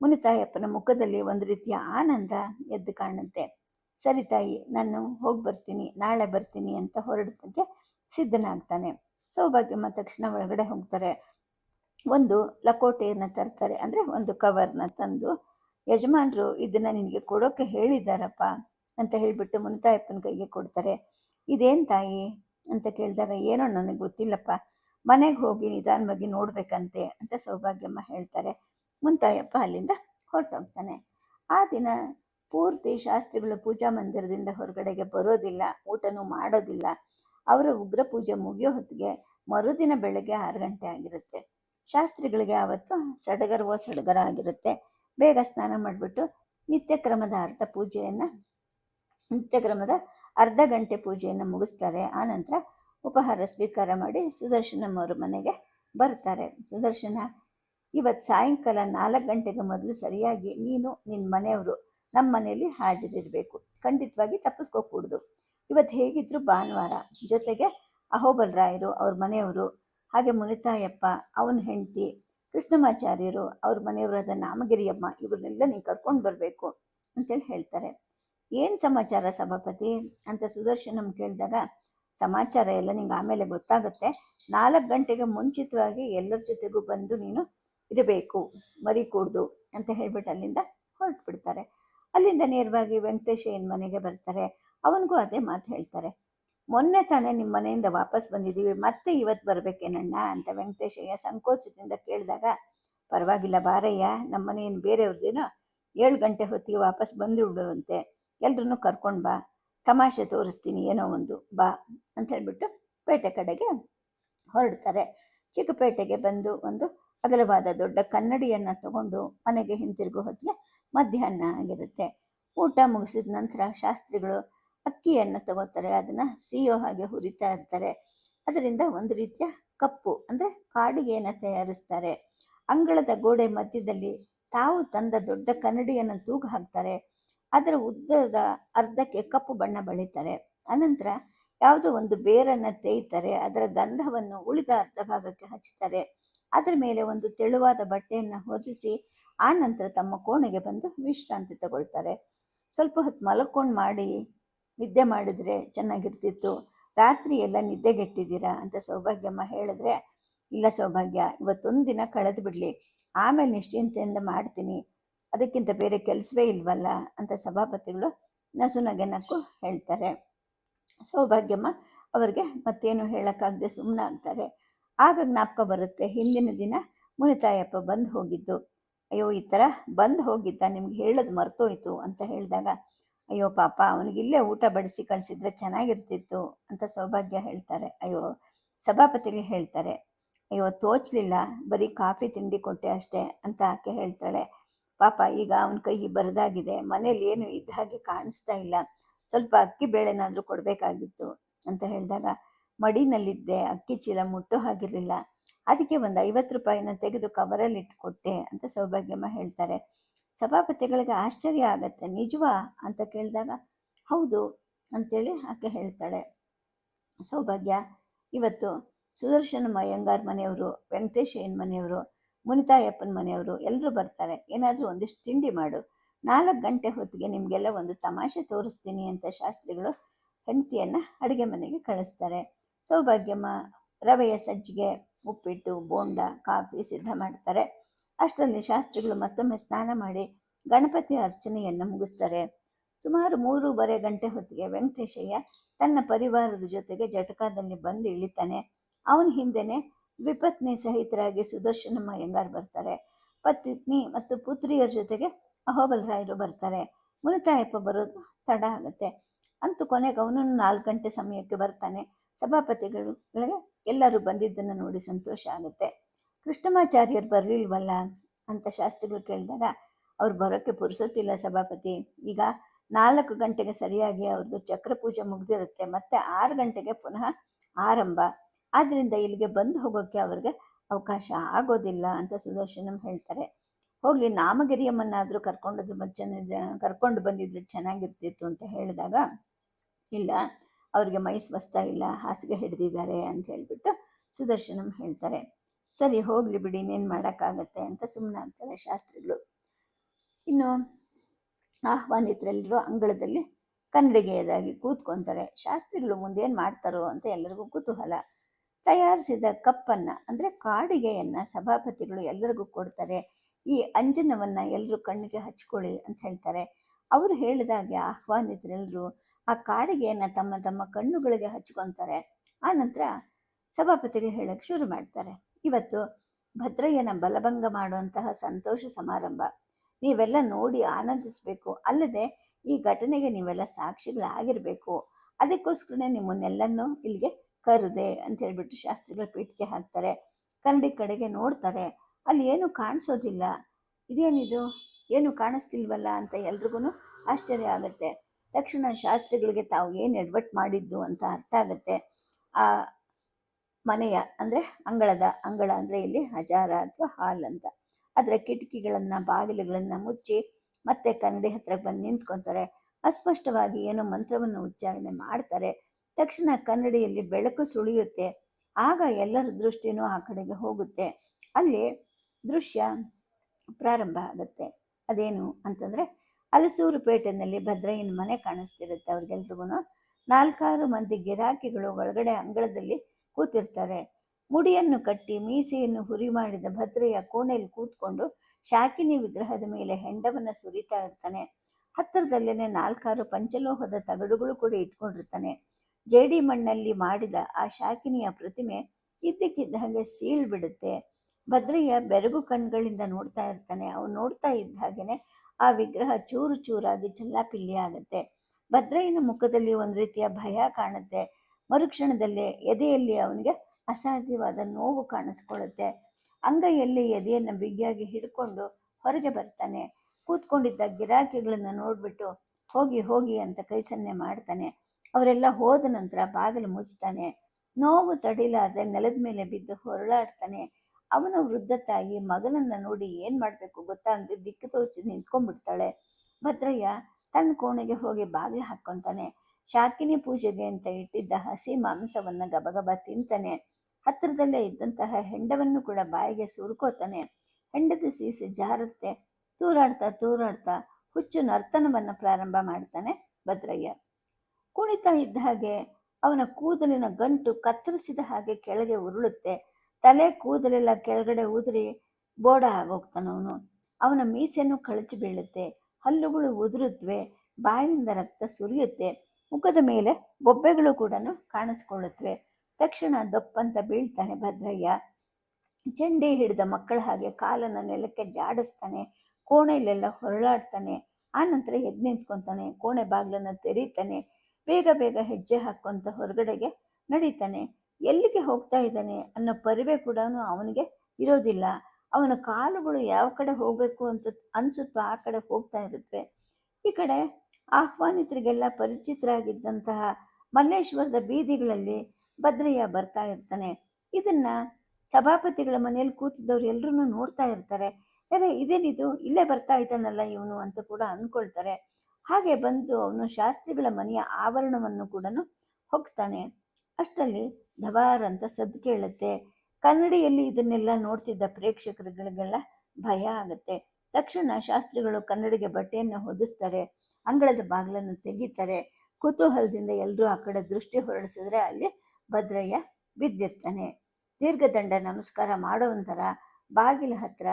ಮುನಿತಾಯಪ್ಪನ ಮುಖದಲ್ಲಿ ಒಂದು ರೀತಿಯ ಆನಂದ ಎದ್ದು ಕಾಣುತ್ತೆ. ಸರಿ ತಾಯಿ, ನಾನು ಹೋಗಿ ಬರ್ತೀನಿ, ನಾಳೆ ಬರ್ತೀನಿ ಅಂತ ಹೊರಡೋದಕ್ಕೆ ಸಿದ್ಧನಾಗ್ತಾನೆ. ಸೌಭಾಗ್ಯಮ್ಮ ತಕ್ಷಣ ಒಳಗಡೆ ಹೋಗ್ತಾರೆ. ಒಂದು ಲಕೋಟೆಯನ್ನು ತರ್ತಾರೆ. ಅಂದರೆ ಒಂದು ಕವರ್ನ ತಂದು, ಯಜಮಾನರು ಇದನ್ನು ನಿನಗೆ ಕೊಡೋಕ್ಕೆ ಹೇಳಿದ್ದಾರಪ್ಪ ಅಂತ ಹೇಳಿಬಿಟ್ಟು ಮುನಿತಾಯಪ್ಪನ ಕೈಗೆ ಕೊಡ್ತಾರೆ. ಇದೇನು ತಾಯಿ? ಅಂತ ಕೇಳಿದಾಗ, ಏನೋ ನನಗೆ ಗೊತ್ತಿಲ್ಲಪ್ಪ ಮನೆಗೆ ಹೋಗಿ ನಿಧಾನವಾಗಿ ನೋಡ್ಬೇಕಂತೆ ಅಂತ ಸೌಭಾಗ್ಯಮ್ಮ ಹೇಳ್ತಾರೆ. ಮುಂತಾಯಪ್ಪ ಅಲ್ಲಿಂದ ಹೊರಟೋಗ್ತಾನೆ. ಆ ದಿನ ಪೂರ್ತಿ ಶಾಸ್ತ್ರಿಗಳು ಪೂಜಾ ಮಂದಿರದಿಂದ ಹೊರಗಡೆಗೆ ಬರೋದಿಲ್ಲ, ಊಟನೂ ಮಾಡೋದಿಲ್ಲ. ಅವರ ಉಗ್ರ ಪೂಜೆ ಮುಗಿಯೋ ಹೊತ್ತಿಗೆ ಮರುದಿನ ಬೆಳಗ್ಗೆ ಆರು ಗಂಟೆ ಆಗಿರುತ್ತೆ. ಶಾಸ್ತ್ರಿಗಳಿಗೆ ಆವತ್ತು ಸಡಗರವೋ ಸಡಗರ ಆಗಿರುತ್ತೆ. ಬೇಗ ಸ್ನಾನ ಮಾಡಿಬಿಟ್ಟು ನಿತ್ಯ ಕ್ರಮದ ಅರ್ಧ ಪೂಜೆಯನ್ನು ನಿತ್ಯ ಕ್ರಮದ ಅರ್ಧ ಗಂಟೆ ಪೂಜೆಯನ್ನು ಮುಗಿಸ್ತಾರೆ. ಆನಂತರ ಉಪಹಾರ ಸ್ವೀಕಾರ ಮಾಡಿ ಸುದರ್ಶನಂ ಅವರ ಮನೆಗೆ ಬರ್ತಾರೆ. ಸುದರ್ಶನ ಇವತ್ತು ಸಾಯಂಕಾಲ ನಾಲ್ಕು ಗಂಟೆಗೆ ಮೊದಲು ಸರಿಯಾಗಿ ನೀನು ನಿನ್ನ ಮನೆಯವರು ನಮ್ಮ ಮನೆಯಲ್ಲಿ ಹಾಜರಿರಬೇಕು. ಖಂಡಿತವಾಗಿ ತಪ್ಪಿಸ್ಕೋಕೂಡ್ದು. ಇವತ್ತು ಹೇಗಿದ್ರು ಭಾನುವಾರ ಜೊತೆಗೆ ಅಹೋಬಲರಾಯರು ಅವ್ರ ಮನೆಯವರು, ಹಾಗೆ ಮುನಿತಾಯಪ್ಪ, ಅವನ ಹೆಂಡತಿ, ಕೃಷ್ಣಮಾಚಾರ್ಯರು, ಅವ್ರ ಮನೆಯವರಾದ ನಾಮಗಿರಿಯಮ್ಮ ಇವ್ರನ್ನೆಲ್ಲ ನೀನು ಕರ್ಕೊಂಡು ಬರಬೇಕು ಅಂತೇಳಿ ಹೇಳ್ತಾರೆ. ಏನು ಸಮಾಚಾರ ಸಭಾಪತಿ? ಅಂತ ಸುದರ್ಶನಂ ಕೇಳಿದಾಗ ಸಮಾಚಾರ ಎಲ್ಲ ನಿಂಗೆ ಆಮೇಲೆ ಗೊತ್ತಾಗುತ್ತೆ. ನಾಲ್ಕು ಗಂಟೆಗೆ ಮುಂಚಿತವಾಗಿ ಎಲ್ಲರ ಜೊತೆಗೂ ಬಂದು ನೀನು ಇರಬೇಕು, ಮರಿ ಕೂಡ್ದು ಅಂತ ಹೇಳ್ಬಿಟ್ಟು ಅಲ್ಲಿಂದ ಹೊರಟು ಬಿಡ್ತಾರೆ ಅಲ್ಲಿಂದ ನೇರವಾಗಿ ವೆಂಕಟೇಶಯ್ಯನ ಮನೆಗೆ ಬರ್ತಾರೆ, ಅವನಿಗೂ ಅದೇ ಮಾತು ಹೇಳ್ತಾರೆ. ಮೊನ್ನೆ ತಾನೇ ನಿಮ್ಮ ಮನೆಯಿಂದ ವಾಪಸ್ ಬಂದಿದ್ದೀವಿ, ಮತ್ತೆ ಇವತ್ತು ಬರಬೇಕೇನಣ್ಣ ಅಂತ ವೆಂಕಟೇಶಯ್ಯ ಸಂಕೋಚದಿಂದ ಕೇಳಿದಾಗ, ಪರವಾಗಿಲ್ಲ ಬಾರಯ್ಯ ನಮ್ಮ ಮನೆಯನ್ನು ಬೇರೆಯವ್ರದ್ದೇನೋ ಏಳು ಗಂಟೆ ಹೊತ್ತಿಗೆ ವಾಪಸ್ ಬಂದು ಎಲ್ಲರನ್ನೂ ಕರ್ಕೊಂಡು ಬಾ. ತಮಾಷೆ ತೋರಿಸ್ತೀನಿ, ಏನೋ ಒಂದು, ಬಾ ಅಂತ ಹೇಳ್ಬಿಟ್ಟು ಪೇಟೆ ಕಡೆಗೆ ಹೊರಡ್ತಾರೆ. ಚಿಕ್ಕಪೇಟೆಗೆ ಬಂದು ಒಂದು ಅಗಲವಾದ ದೊಡ್ಡ ಕನ್ನಡಿಯನ್ನು ತಗೊಂಡು ಮನೆಗೆ ಹಿಂತಿರುಗೋ ಹೊತ್ತಿಗೆ ಮಧ್ಯಾಹ್ನ ಆಗಿರುತ್ತೆ. ಊಟ ಮುಗಿಸಿದ ನಂತರ ಶಾಸ್ತ್ರಿಗಳು ಅಕ್ಕಿಯನ್ನು ತಗೋತಾರೆ, ಅದನ್ನು ಸಿಯೋ ಹಾಗೆ ಹುರಿತಾ ಇರ್ತಾರೆ. ಅದರಿಂದ ಒಂದು ರೀತಿಯ ಕಪ್ಪು, ಅಂದರೆ ಕಾಡಿಗೆಯನ್ನು ತಯಾರಿಸ್ತಾರೆ. ಅಂಗಳದ ಗೋಡೆ ಮಧ್ಯದಲ್ಲಿ ತಾವು ತಂದ ದೊಡ್ಡ ಕನ್ನಡಿಯನ್ನು ತೂಗು ಹಾಕ್ತಾರೆ. ಅದರ ಉದ್ದದ ಅರ್ಧಕ್ಕೆ ಕಪ್ಪು ಬಣ್ಣ ಬಳಿತಾರೆ. ಅನಂತರ ಯಾವುದೋ ಒಂದು ಬೇರನ್ನು ತೇಯ್ತಾರೆ, ಅದರ ಗಂಧವನ್ನು ಉಳಿದ ಅರ್ಧ ಭಾಗಕ್ಕೆ ಹಚ್ಚುತ್ತಾರೆ ಅದರ ಮೇಲೆ ಒಂದು ತೆಳುವಾದ ಬಟ್ಟೆಯನ್ನು ಹೊದಿಸಿ, ಆ ನಂತರ ತಮ್ಮ ಕೋಣೆಗೆ ಬಂದು ವಿಶ್ರಾಂತಿ ತಗೊಳ್ತಾರೆ. ಸ್ವಲ್ಪ ಹೊತ್ತು ಮಲ್ಕೊಂಡು ಮಾಡಿ, ನಿದ್ದೆ ಮಾಡಿದ್ರೆ ಚೆನ್ನಾಗಿರ್ತಿತ್ತು. ರಾತ್ರಿ ಎಲ್ಲ ನಿದ್ದೆಗೆಟ್ಟಿದ್ದೀರಾ ಅಂತ ಸೌಭಾಗ್ಯಮ್ಮ ಹೇಳಿದ್ರೆ, ಇಲ್ಲ ಸೌಭಾಗ್ಯ, ಇವತ್ತೊಂದು ದಿನ ಕಳೆದು ಬಿಡಲಿ. ಆಮೇಲೆ ನಿಶ್ಚಿಂತೆಯಿಂದ ಮಾಡ್ತೀನಿ. ಅದಕ್ಕಿಂತ ಬೇರೆ ಕೆಲಸವೇ ಇಲ್ವಲ್ಲ ಅಂತ ಸಭಾಪತಿಗಳು ನಸು ನಗೆ ನಕ್ಕು ಹೇಳ್ತಾರೆ. ಸೌಭಾಗ್ಯಮ್ಮ ಅವರಿಗೆ ಮತ್ತೇನು ಹೇಳೋಕ್ಕಾಗದೆ ಸುಮ್ಮನೆ ಆಗ್ತಾರೆ. ಆಗ ಜ್ಞಾಪಕ ಬರುತ್ತೆ, ಹಿಂದಿನ ದಿನ ಮುನಿತಾಯಪ್ಪ ಬಂದು ಹೋಗಿದ್ದು. ಅಯ್ಯೋ, ಈ ಥರ ಬಂದು ಹೋಗಿದ್ದ, ನಿಮ್ಗೆ ಹೇಳೋದು ಮರ್ತೋಯ್ತು ಅಂತ ಹೇಳಿದಾಗ, ಅಯ್ಯೋ ಪಾಪ, ಅವನಿಗೆ ಇಲ್ಲೇ ಊಟ ಬಡಿಸಿ ಕಳಿಸಿದ್ರೆ ಚೆನ್ನಾಗಿರ್ತಿತ್ತು ಅಂತ ಸೌಭಾಗ್ಯ ಹೇಳ್ತಾರೆ. ಅಯ್ಯೋ, ಸಭಾಪತಿಗಳು ಹೇಳ್ತಾರೆ, ಅಯ್ಯೋ, ತೋಚಲಿಲ್ಲ, ಬರೀ ಕಾಫಿ ತಿಂಡಿ ಕೊಟ್ಟೆ ಅಷ್ಟೇ ಅಂತ ಆಕೆ ಹೇಳ್ತಾಳೆ. ಪಾಪ ಈಗ ಅವನ ಕೈ ಬರದಾಗಿದೆ, ಮನೇಲಿ ಏನು ಇದ್ದ ಹಾಗೆ ಕಾಣಿಸ್ತಾ ಇಲ್ಲ. ಸ್ವಲ್ಪ ಅಕ್ಕಿ ಬೇಳೆನಾದರೂ ಕೊಡಬೇಕಾಗಿತ್ತು ಅಂತ ಹೇಳಿದಾಗ, ಮಡಿನಲ್ಲಿದ್ದೆ, ಅಕ್ಕಿ ಚೀಲ ಮುಟ್ಟೋ ಹಾಗಿರಲಿಲ್ಲ. ಅದಕ್ಕೆ ಒಂದು ಐವತ್ತು ರೂಪಾಯಿನ ತೆಗೆದು ಕವರಲ್ಲಿ ಇಟ್ಕೊಟ್ಟೆ ಅಂತ ಸೌಭಾಗ್ಯಮ್ಮ ಹೇಳ್ತಾರೆ. ಸಭಾಪತಿಗಳಿಗೆ ಆಶ್ಚರ್ಯ ಆಗತ್ತೆ, ನಿಜವಾ ಅಂತ ಕೇಳಿದಾಗ, ಹೌದು ಅಂತೇಳಿ ಆಕೆ ಹೇಳ್ತಾಳೆ. ಸೌಭಾಗ್ಯ, ಇವತ್ತು ಸುದರ್ಶನ ಮಯ್ಯಂಗಾರ್ ಮನೆಯವರು ವೆಂಕಟೇಶಯ್ಯನ ಮನೆಯವರು ಮುನಿತಾಯಪ್ಪನ ಮನೆಯವರು ಎಲ್ಲರೂ ಬರ್ತಾರೆ. ಏನಾದರೂ ಒಂದಿಷ್ಟು ತಿಂಡಿ ಮಾಡು. ನಾಲ್ಕು ಗಂಟೆ ಹೊತ್ತಿಗೆ ನಿಮಗೆಲ್ಲ ಒಂದು ತಮಾಷೆ ತೋರಿಸ್ತೀನಿ ಅಂತ ಶಾಸ್ತ್ರಿಗಳು ಹೆಂಡತಿಯನ್ನು ಅಡುಗೆ ಮನೆಗೆ ಕಳಿಸ್ತಾರೆ. ಸೌಭಾಗ್ಯಮ್ಮ ರವೆಯ ಸಜ್ಜಿಗೆ ಉಪ್ಪಿಟ್ಟು, ಬೋಂಡ, ಕಾಫಿ ಸಿದ್ಧ ಮಾಡ್ತಾರೆ. ಅಷ್ಟರಲ್ಲಿ ಶಾಸ್ತ್ರಿಗಳು ಮತ್ತೊಮ್ಮೆ ಸ್ನಾನ ಮಾಡಿ ಗಣಪತಿ ಅರ್ಚನೆಯನ್ನು ಮುಗಿಸ್ತಾರೆ. ಸುಮಾರು ಮೂರುವರೆ ಗಂಟೆ ಹೊತ್ತಿಗೆ ವೆಂಕಟೇಶಯ್ಯ ತನ್ನ ಪರಿವಾರದ ಜೊತೆಗೆ ಜಟಕಾದಲ್ಲಿ ಬಂದು ಇಳಿತಾನೆ. ಅವನ ಹಿಂದೆನೆ ವಿಪತ್ನಿ ಸಹಿತರಾಗಿ ಸುದರ್ಶನಮ್ಮ ಅಯ್ಯಂಗಾರ್ ಬರ್ತಾರೆ? ಪತ್ನಿ ಮತ್ತು ಪುತ್ರಿಯರ ಜೊತೆಗೆ ಅಹೋಬಲರಾಯರು ಬರ್ತಾರೆ. ಮುನಿತಾಯಪ್ಪ ಬರೋದು ತಡ ಆಗುತ್ತೆ. ಅಂತೂ ಕೊನೆಗೆ ಅವನು ನಾಲ್ಕು ಗಂಟೆ ಸಮಯಕ್ಕೆ ಬರ್ತಾನೆ. ಸಭಾಪತಿಗಳು ಎಲ್ಲರೂ ಬಂದಿದ್ದನ್ನು ನೋಡಿ ಸಂತೋಷ ಆಗುತ್ತೆ. ಕೃಷ್ಣಮಾಚಾರ್ಯರು ಬರಲಿಲ್ವಲ್ಲ ಅಂತ ಶಾಸ್ತ್ರಿಗಳು ಕೇಳಿದಾಗ ಅವ್ರು ಬರೋಕ್ಕೆ ಪುರುಸೋತಿಲ್ಲ ಸಭಾಪತಿ. ಈಗ ನಾಲ್ಕು ಗಂಟೆಗೆ ಸರಿಯಾಗಿ ಅವ್ರದ್ದು ಚಕ್ರ ಪೂಜೆ ಮುಗ್ದಿರುತ್ತೆ. ಮತ್ತೆ ಆರು ಗಂಟೆಗೆ ಪುನಃ ಆರಂಭ. ಆದ್ದರಿಂದ ಇಲ್ಲಿಗೆ ಬಂದು ಹೋಗೋಕ್ಕೆ ಅವ್ರಿಗೆ ಅವಕಾಶ ಆಗೋದಿಲ್ಲ ಅಂತ ಸುದರ್ಶನಂ ಹೇಳ್ತಾರೆ. ಹೋಗಲಿ ನಾಮಗಿರಿಯಮ್ಮನ್ನಾದರೂ ಕರ್ಕೊಂಡದ್ದು ಚೆನ್ನ ಕರ್ಕೊಂಡು ಬಂದಿದ್ರೆ ಚೆನ್ನಾಗಿರ್ತಿತ್ತು ಅಂತ ಹೇಳಿದಾಗ, ಇಲ್ಲ, ಅವ್ರಿಗೆ ಮೈ ಸ್ವಸ್ಥ ಇಲ್ಲ, ಹಾಸಿಗೆ ಹಿಡಿದಿದ್ದಾರೆ ಅಂತ ಹೇಳಿಬಿಟ್ಟು ಸುದರ್ಶನಂ ಹೇಳ್ತಾರೆ. ಸರಿ, ಹೋಗಲಿ ಬಿಡಿ, ಇನ್ನೇನು ಮಾಡೋಕ್ಕಾಗತ್ತೆ ಅಂತ ಸುಮ್ಮನಾಗ್ತಾರೆ ಶಾಸ್ತ್ರಿಗಳು. ಇನ್ನು ಆಹ್ವಾನಿತರೆಲ್ಲರೂ ಅಂಗಳದಲ್ಲಿ ಕನ್ನಡಿಗೆಯದಾಗಿ ಕೂತ್ಕೊತಾರೆ. ಶಾಸ್ತ್ರಿಗಳು ಮುಂದೇನು ಮಾಡ್ತಾರೋ ಅಂತ ಎಲ್ಲರಿಗೂ ಕುತೂಹಲ. ತಯಾರಿಸಿದ ಕಪ್ಪನ್ನು, ಅಂದರೆ ಕಾಡಿಗೆಯನ್ನು ಸಭಾಪತಿಗಳು ಎಲ್ಲರಿಗೂ ಕೊಡ್ತಾರೆ. ಈ ಅಂಜನವನ್ನು ಎಲ್ಲರೂ ಕಣ್ಣಿಗೆ ಹಚ್ಕೊಳ್ಳಿ ಅಂತ ಹೇಳ್ತಾರೆ. ಅವರು ಹೇಳಿದಾಗೆ ಆಹ್ವಾನಿತರೆಲ್ಲರೂ ಆ ಕಾಡಿಗೆಯನ್ನು ತಮ್ಮ ತಮ್ಮ ಕಣ್ಣುಗಳಿಗೆ ಹಚ್ಕೊತಾರೆ. ಆ ನಂತರ ಸಭಾಪತಿಗಳು ಹೇಳಕ್ಕೆ ಶುರು ಮಾಡ್ತಾರೆ. ಇವತ್ತು ಭದ್ರಯ್ಯನ ಬಲಭಂಗ ಮಾಡುವಂತಹ ಸಂತೋಷ ಸಮಾರಂಭ. ನೀವೆಲ್ಲ ನೋಡಿ ಆನಂದಿಸಬೇಕು. ಅಲ್ಲದೆ ಈ ಘಟನೆಗೆ ನೀವೆಲ್ಲ ಸಾಕ್ಷಿಗಳಾಗಿರಬೇಕು. ಅದಕ್ಕೋಸ್ಕರನೇ ನಿಮ್ಮನ್ನೆಲ್ಲನೂ ಇಲ್ಲಿಗೆ ಕರೆದೆ ಅಂತ ಹೇಳ್ಬಿಟ್ಟು ಶಾಸ್ತ್ರಿಗಳ ಪೀಠಿಗೆ ಹಾಕ್ತಾರೆ. ಕನ್ನಡಿ ಕಡೆಗೆ ನೋಡ್ತಾರೆ. ಅಲ್ಲಿ ಏನು ಕಾಣಿಸೋದಿಲ್ಲ. ಇದೇನಿದು? ಏನು ಕಾಣಿಸ್ತಿಲ್ವಲ್ಲ ಅಂತ ಎಲ್ರಿಗೂ ಆಶ್ಚರ್ಯ ಆಗುತ್ತೆ. ತಕ್ಷಣ ಶಾಸ್ತ್ರಿಗಳಿಗೆ ತಾವು ಏನು ಎಡ್ವರ್ಟ್ ಮಾಡಿದ್ದು ಅಂತ ಅರ್ಥ ಆಗುತ್ತೆ. ಆ ಮನೆಯ ಅಂದರೆ ಅಂಗಳದ ಅಂಗಳ ಅಂದರೆ ಇಲ್ಲಿ ಹಜಾರ ಅಥವಾ ಹಾಲ್ ಅಂತ. ಅದರ ಕಿಟಕಿಗಳನ್ನು, ಬಾಗಿಲುಗಳನ್ನು ಮುಚ್ಚಿ ಮತ್ತೆ ಕನ್ನಡಿ ಹತ್ರ ಬಂದು ನಿಂತ್ಕೊತಾರೆ. ಅಸ್ಪಷ್ಟವಾಗಿ ಏನೋ ಮಂತ್ರವನ್ನು ಉಚ್ಚಾರಣೆ ಮಾಡ್ತಾರೆ. ತಕ್ಷಣ ಕನ್ನಡಿಯಲ್ಲಿ ಬೆಳಕು ಸುಳಿಯುತ್ತೆ. ಆಗ ಎಲ್ಲರ ದೃಷ್ಟಿನೂ ಆ ಕಡೆಗೆ ಹೋಗುತ್ತೆ. ಅಲ್ಲಿ ದೃಶ್ಯ ಪ್ರಾರಂಭ ಆಗುತ್ತೆ. ಅದೇನು ಅಂತಂದರೆ ಅಲಸೂರು ಪೇಟೆನಲ್ಲಿ ಭದ್ರಯ್ಯನ ಮನೆ ಕಾಣಿಸ್ತಿರುತ್ತೆ ಅವ್ರಿಗೆಲ್ರಿಗೂ ನಾಲ್ಕಾರು ಮಂದಿ ಗಿರಾಕಿಗಳು ಒಳಗಡೆ ಅಂಗಳದಲ್ಲಿ ಕೂತಿರ್ತಾರೆ. ಮುಡಿಯನ್ನು ಕಟ್ಟಿ ಮೀಸೆಯನ್ನು ಹುರಿ ಮಾಡಿದ ಭದ್ರಯ್ಯ ಕೋಣೆಯಲ್ಲಿ ಕೂತ್ಕೊಂಡು ಶಾಕಿನಿ ವಿಗ್ರಹದ ಮೇಲೆ ಹೆಂಡವನ್ನು ಸುರಿತಾ ಇರ್ತಾನೆ. ಹತ್ತಿರದಲ್ಲೇನೆ ನಾಲ್ಕಾರು ಪಂಚಲೋಹದ ತಗಡುಗಳು ಕೂಡ ಇಟ್ಕೊಂಡಿರ್ತಾನೆ. ಜೇಡಿ ಮಣ್ಣಲ್ಲಿ ಮಾಡಿದ ಆ ಶಾಕಿನಿಯ ಪ್ರತಿಮೆ ಇದ್ದಕ್ಕಿದ್ದ ಹಾಗೆ ಸೀಳ್ ಬಿಡುತ್ತೆ. ಭದ್ರಯ್ಯ ಬೆರಗು ಕಣ್ಗಳಿಂದ ನೋಡ್ತಾ ಇರ್ತಾನೆ. ಅವನು ನೋಡ್ತಾ ಇದ್ದ ಹಾಗೇನೆ ಆ ವಿಗ್ರಹ ಚೂರು ಚೂರಾಗಿ ಚೆಲ್ಲಾಪಿಲ್ಲಿ ಆಗುತ್ತೆ. ಭದ್ರಯ್ಯನ ಮುಖದಲ್ಲಿ ಒಂದು ರೀತಿಯ ಭಯ ಕಾಣುತ್ತೆ. ಮರುಕ್ಷಣದಲ್ಲೇ ಎದೆಯಲ್ಲಿ ಅವನಿಗೆ ಅಸಾಧ್ಯವಾದ ನೋವು ಕಾಣಿಸ್ಕೊಳ್ಳುತ್ತೆ. ಅಂಗೈಯಲ್ಲಿ ಎದೆಯನ್ನು ಬಿಗಿಯಾಗಿ ಹಿಡ್ಕೊಂಡು ಹೊರಗೆ ಬರ್ತಾನೆ. ಕೂತ್ಕೊಂಡಿದ್ದ ಗಿರಾಕಿಗಳನ್ನು ನೋಡ್ಬಿಟ್ಟು ಹೋಗಿ ಹೋಗಿ ಅಂತ ಕೈ ಸನ್ನೆ ಮಾಡ್ತಾನೆ. ಅವರೆಲ್ಲ ಹೋದ ನಂತರ ಬಾಗಿಲು ಮುಚ್ತಾನೆ ನೋವು ತಡಿಲಾರದೆ ನೆಲದ ಮೇಲೆ ಬಿದ್ದು ಹೊರಳಾಡ್ತಾನೆ. ಅವನ ವೃದ್ಧ ತಾಯಿ ಮಗನನ್ನ ನೋಡಿ ಏನ್ ಮಾಡ್ಬೇಕು ಗೊತ್ತಾಗದೆ ದಿಕ್ಕು ತೋಚಿ ನಿಂತ್ಕೊಂಡ್ಬಿಡ್ತಾಳೆ. ಭದ್ರಯ್ಯ ತನ್ನ ಕೋಣೆಗೆ ಹೋಗಿ ಬಾಗಿಲು ಹಾಕ್ಕೊಂತಾನೆ. ಶಾಕಿನಿ ಪೂಜೆಗೆ ಅಂತ ಇಟ್ಟಿದ್ದ ಹಸಿ ಮಾಂಸವನ್ನ ಗಬಗಬ ತಿಂತಾನೆ. ಹತ್ತಿರದಲ್ಲೇ ಇದ್ದಂತಹ ಹೆಂಡವನ್ನು ಕೂಡ ಬಾಯಿಗೆ ಸುರ್ಕೋತಾನೆ. ಹೆಂಡದ ಸೀಸೆ ಜಾರುತ್ತೆ. ತೂರಾಡ್ತಾ ತೂರಾಡ್ತಾ ಹುಚ್ಚು ನರ್ತನವನ್ನು ಪ್ರಾರಂಭ ಮಾಡ್ತಾನೆ ಭದ್ರಯ್ಯ. ಕುಣಿತಾ ಇದ್ದ ಹಾಗೆ ಅವನ ಕೂದಲಿನ ಗಂಟು ಕತ್ತರಿಸಿದ ಹಾಗೆ ಕೆಳಗೆ ಉರುಳುತ್ತೆ. ತಲೆ ಕೂದಲೆಲ್ಲ ಕೆಳಗಡೆ ಉದುರಿ ಬೋಡ ಆಗೋಗ್ತಾನವನು ಅವನ. ಮೀಸೆಯನ್ನು ಕಳಚಿ ಬೀಳುತ್ತೆ. ಹಲ್ಲುಗಳು ಉದುರುತ್ತವೆ ಬಾಯಿಂದ ರಕ್ತ ಸುರಿಯುತ್ತೆ. ಮುಖದ ಮೇಲೆ ಬೊಬ್ಬೆಗಳು ಕೂಡ ಕಾಣಿಸ್ಕೊಳ್ಳುತ್ತವೆ ತಕ್ಷಣ ದಪ್ಪಂತ ಬೀಳ್ತಾನೆ ಭದ್ರಯ್ಯ. ಚಂಡಿ ಹಿಡಿದ ಮಕ್ಕಳ ಹಾಗೆ ಕಾಲನ್ನು ನೆಲಕ್ಕೆ ಜಾಡಿಸ್ತಾನೆ. ಕೋಣೆಯಲ್ಲೆಲ್ಲ ಹೊರಳಾಡ್ತಾನೆ. ಆನಂತರ ಎದ್ದು ನಿಂತ್ಕೊತಾನೆ. ಕೋಣೆ ಬಾಗಿಲನ್ನು ತೆರೀತಾನೆ. ಬೇಗ ಬೇಗ ಹೆಜ್ಜೆ ಹಾಕ್ಕೊಂತ ಹೊರಗಡೆಗೆ ನಡೀತಾನೆ. ಎಲ್ಲಿಗೆ ಹೋಗ್ತಾ ಇದ್ದಾನೆ ಅನ್ನೋ ಪರಿವೆ ಕೂಡ ಅವನಿಗೆ ಇರೋದಿಲ್ಲ. ಅವನ ಕಾಲುಗಳು ಯಾವ ಕಡೆ ಹೋಗಬೇಕು ಅಂತ ಅನಿಸುತ್ತೋ ಆ ಕಡೆ ಹೋಗ್ತಾ ಇರುತ್ತವೆ ಈ ಕಡೆ ಆಹ್ವಾನಿತರಿಗೆಲ್ಲ ಪರಿಚಿತರಾಗಿದ್ದಂತಹ ಮಲ್ಲೇಶ್ವರದ ಬೀದಿಗಳಲ್ಲಿ ಭದ್ರಯ್ಯ ಬರ್ತಾ ಇರ್ತಾನೆ. ಇದನ್ನ ಸಭಾಪತಿಗಳ ಮನೆಯಲ್ಲಿ ಕೂತಿದ್ದವ್ರು ಎಲ್ಲರೂ ನೋಡ್ತಾ ಇರ್ತಾರೆ. ಅದೇ ಇದೇನಿದು? ಇಲ್ಲೇ ಬರ್ತಾ ಇದ್ದಾನಲ್ಲ ಇವನು ಅಂತ ಕೂಡ ಅಂದ್ಕೊಳ್ತಾರೆ ಹಾಗೆ ಬಂದು ಅವನು ಶಾಸ್ತ್ರಿಗಳ ಮನೆಯ ಆವರಣವನ್ನು ಕೂಡ ಹೋಗ್ತಾನೆ. ಅಷ್ಟರಲ್ಲಿ ಧವಾರ್ ಅಂತ ಸದ್ದು ಕೇಳುತ್ತೆ. ಕನ್ನಡಿಯಲ್ಲಿ ಇದನ್ನೆಲ್ಲ ನೋಡ್ತಿದ್ದ ಪ್ರೇಕ್ಷಕರುಗಳಿಗೆಲ್ಲ ಭಯ ಆಗುತ್ತೆ. ತಕ್ಷಣ ಶಾಸ್ತ್ರಿಗಳು ಕನ್ನಡಿಗೆ ಬಟ್ಟೆಯನ್ನು ಹೊದಿಸ್ತಾರೆ, ಅಂಗಳದ ಬಾಗಿಲನ್ನು ತೆಗಿತಾರೆ. ಕುತೂಹಲದಿಂದ ಎಲ್ಲರೂ ಆ ಕಡೆ ದೃಷ್ಟಿ ಹೊರಡಿಸಿದ್ರೆ ಅಲ್ಲಿ ಭದ್ರಯ್ಯ ಬಿದ್ದಿರ್ತಾನೆ. ದೀರ್ಘದಂಡ ನಮಸ್ಕಾರ ಮಾಡೋವಂಥರ ಬಾಗಿಲ ಹತ್ರ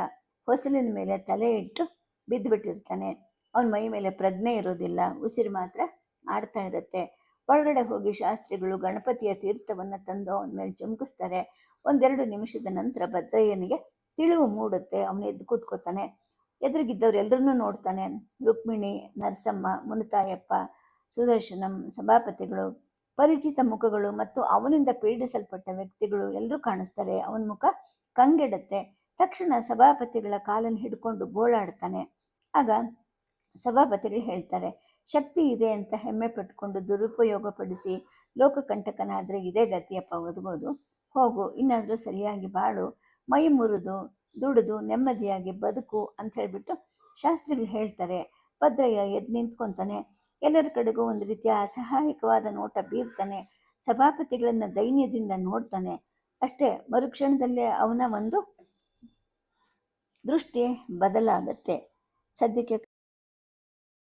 ಹೊಸಲಿನ ಮೇಲೆ ತಲೆ ಇಟ್ಟು ಬಿದ್ದುಬಿಟ್ಟಿರ್ತಾನೆ ಅವನ ಮೈ ಮೇಲೆ ಪ್ರಜ್ಞೆ ಇರೋದಿಲ್ಲ, ಉಸಿರು ಮಾತ್ರ ಆಡ್ತಾ ಇರುತ್ತೆ. ಒಳಗಡೆ ಹೋಗಿ ಶಾಸ್ತ್ರಿಗಳು ಗಣಪತಿಯ ತೀರ್ಥವನ್ನು ತಂದು ಅವನ ಮೇಲೆ ಚುಮುಕಿಸ್ತಾರೆ ಒಂದೆರಡು ನಿಮಿಷದ ನಂತರ ಭದ್ರಯ್ಯನಿಗೆ ತಿಳಿವು ಮೂಡುತ್ತೆ. ಅವನು ಎದ್ದು ಕೂತ್ಕೋತಾನೆ. ಎದುರಿಗಿದ್ದವರೆಲ್ಲರನ್ನೂ ನೋಡ್ತಾನೆ. ರುಕ್ಮಿಣಿ, ನರಸಮ್ಮ, ಮುನತಾಯಪ್ಪ, ಸುದರ್ಶನಂ, ಸಭಾಪತಿಗಳು, ಪರಿಚಿತ ಮುಖಗಳು ಮತ್ತು ಅವನಿಂದ ಪೀಡಿಸಲ್ಪಟ್ಟ ವ್ಯಕ್ತಿಗಳು ಎಲ್ಲರೂ ಕಾಣಿಸ್ತಾರೆ. ಅವನ ಮುಖ ಕಂಗೆಡುತ್ತೆ. ತಕ್ಷಣ ಸಭಾಪತಿಗಳ ಕಾಲನ್ನು ಹಿಡ್ಕೊಂಡು ಗೋಳಾಡ್ತಾನೆ. ಆಗ ಸಭಾಪತಿಗಳು ಹೇಳ್ತಾರೆ, ಶಕ್ತಿ ಇದೆ ಅಂತ ಹೆಮ್ಮೆ ಪಟ್ಕೊಂಡು ದುರುಪಯೋಗಪಡಿಸಿ ಲೋಕಕಂಟಕನಾದರೆ ಇದೇ ಗತಿಯಪ್ಪ, ಒದಗೋದು. ಹೋಗು, ಇನ್ನಾದರೂ ಸರಿಯಾಗಿ ಬಾಳು. ಮೈ ಮುರಿದು, ದುಡಿದು, ನೆಮ್ಮದಿಯಾಗಿ ಬದುಕು ಅಂತ ಹೇಳಿಬಿಟ್ಟು ಶಾಸ್ತ್ರಿಗಳು ಹೇಳ್ತಾರೆ. ಭದ್ರಯ್ಯ ಎದ್ದು ನಿಂತ್ಕೊತಾನೆ. ಎಲ್ಲರ ಕಡೆಗೂ ಒಂದು ರೀತಿಯ ಅಸಹಾಯಕವಾದ ನೋಟ ಬೀರ್ತಾನೆ. ಸಭಾಪತಿಗಳನ್ನು ದೈನ್ಯದಿಂದ ನೋಡ್ತಾನೆ. ಅಷ್ಟೇ, ಮರುಕ್ಷಣದಲ್ಲೇ ಅವನ ಒಂದು ದೃಷ್ಟಿ ಬದಲಾಗುತ್ತೆ. ಸದ್ಯಕ್ಕೆ